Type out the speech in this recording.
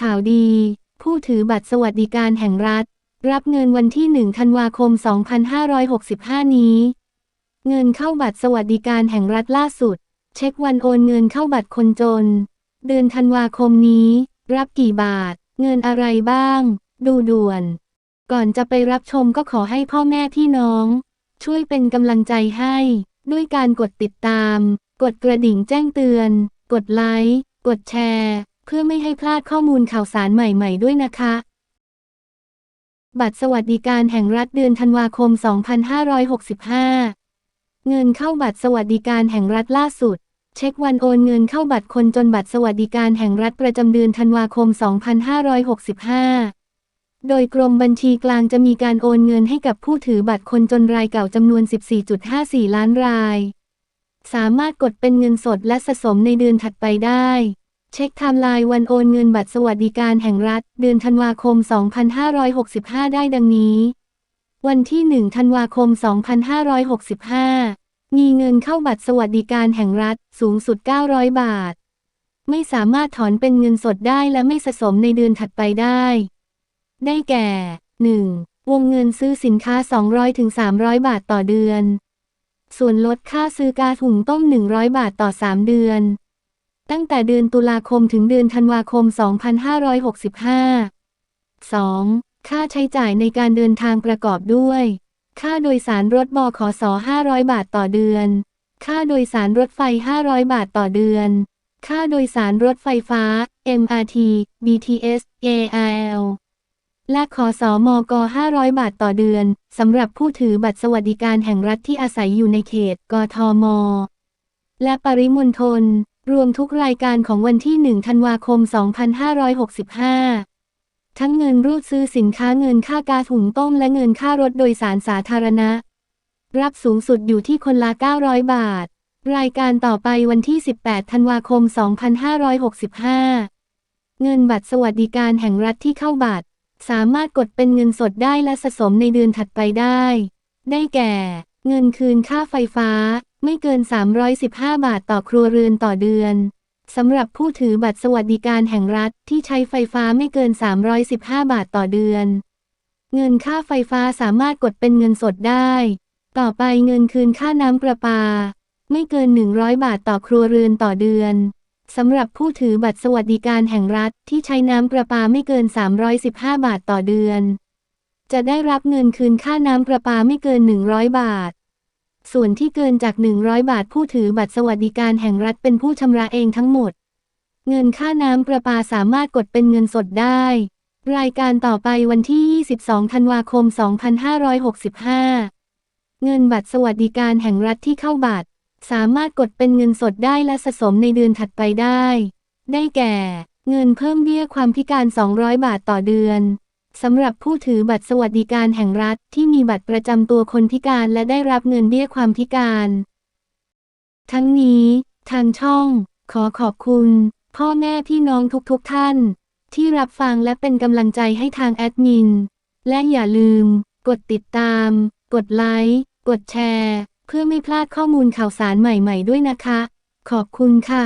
ข่าวดี ผู้ถือบัตรสวัสดิการแห่งรัฐ รับเงินวันที่ 1 ธันวาคม 2565 นี้ เงินเข้าบัตรสวัสดิการแห่งรัฐล่าสุด เช็ควันโอนเงินเข้าบัตรคนจน เดือนธันวาคมนี้ รับกี่บาท เงินอะไรบ้าง ดูด่วน ก่อนจะไปรับชมก็ขอให้พ่อแม่พี่น้อง ช่วยเป็นกำลังใจให้ ด้วยการกดติดตาม กดกระดิ่งแจ้งเตือน กดไลค์ กดแชร์ เพื่อไม่ให้พลาดข้อมูลข่าวสารใหม่ ๆ ด้วยนะคะ บัตรสวัสดิการแห่งรัฐเดือนธันวาคม 2565 เงินเข้าบัตรสวัสดิการแห่งรัฐล่าสุด เช็ควันโอนเงินเข้าบัตรคนจนบัตรสวัสดิการแห่งรัฐประจำเดือนธันวาคม 2565โดยกรมบัญชีกลางจะมีการโอนเงินให้กับผู้ถือบัตรคนจนรายเก่าจำนวน 14.54 ล้านราย สามารถกดเป็นเงินสดและสะสมในเดือนถัดไปได้ เช็คไทม์ไลน์วันโอนเงินบัตรสวัสดิการแห่งรัฐ เดือนธันวาคม 2565 ได้ดังนี้ วันที่ 1 ธันวาคม 2565 มีเงินเข้าบัตรสวัสดิการแห่งรัฐสูงสุด 900 บาท ไม่สามารถถอนเป็นเงินสดได้และไม่สะสมในเดือนถัดไปได้ ได้แก่ 1. วงเงินซื้อสินค้า 200-300 บาทต่อเดือน ส่วนลดค่าซื้อกาถุงต้ม 100 บาทต่อ 3 เดือน ตั้งแต่เดือนตุลาคมถึงเดือนธันวาคม 2565 2. ค่าใช้จ่ายในการเดินทางประกอบด้วย ค่าโดยสารรถบขส500 บาทต่อเดือน ค่าโดยสารรถไฟ 500 บาทต่อเดือน ค่าโดยสารรถไฟฟ้า MRT BTS ARL และขอสอมก500 บาทต่อเดือน สำหรับผู้ถือบัตรสวัสดิการแห่งรัฐที่อาศัยอยู่ในเขต กทม และปริมณฑล รวมทุกรายการของวันที่ 1 ธันวาคม 2565 ทั้งเงินรูดซื้อสินค้าเงินค่ากาถุงต้มและเงินค่ารถโดยสารสาธารณะ รับสูงสุดอยู่ที่คนละ 900 บาท รายการต่อไปวันที่ 18 ธันวาคม 2565 เงินบัตรสวัสดิการแห่งรัฐที่เข้าบัตร สามารถกดเป็นเงินสดได้และสะสมในเดือนถัดไปได้ ได้แก่ เงินคืนค่าไฟฟ้า ไม่เกิน 315 บาทต่อครัวเรือนต่อเดือนสำหรับผู้ถือบัตรสวัสดิการแห่งรัฐที่ใช้ไฟฟ้าไม่เกิน 315 บาทต่อเดือน เงินค่าไฟฟ้าสามารถกดเป็นเงินสดได้ ต่อไปเงินคืนค่าน้ำประปา ไม่เกิน 100 บาทต่อครัวเรือนต่อเดือนสำหรับผู้ถือบัตรสวัสดิการแห่งรัฐที่ใช้น้ำประปาไม่เกิน 315 บาทต่อเดือน จะได้รับเงินคืนค่าน้ำประปาไม่เกิน 100 บาท ส่วนที่เกินจาก 100 บาทผู้ถือบัตรสวัสดิการแห่งรัฐเป็นผู้ชำระเองทั้งหมด เงินค่าน้ำประปาสามารถกดเป็นเงินสดได้ รายการต่อไปวันที่ 22 ธันวาคม 2565 เงินบัตรสวัสดิการแห่งรัฐที่เข้าบัตร สามารถกดเป็นเงินสดได้และสะสมในเดือนถัดไปได้ ได้แก่ เงินเพิ่มเบี้ยความพิการ 200 บาทต่อเดือน สำหรับผู้ถือบัตรสวัสดิการแห่งรัฐที่มีบัตรประจำตัวคนพิการและได้รับเงินเบี้ยความพิการ ทั้งนี้ ทางช่อง ขอขอบคุณ พ่อแม่พี่น้องทุกๆทท่าน ที่รับฟังและเป็นกำลังใจให้ทางแอดมิน และอย่าลืม กดติดตาม กดไลค์ กดแชร์ เพื่อไม่พลาดข้อมูลข่าวสารใหม่ๆด้วยนะคะ ขอบคุณค่ะ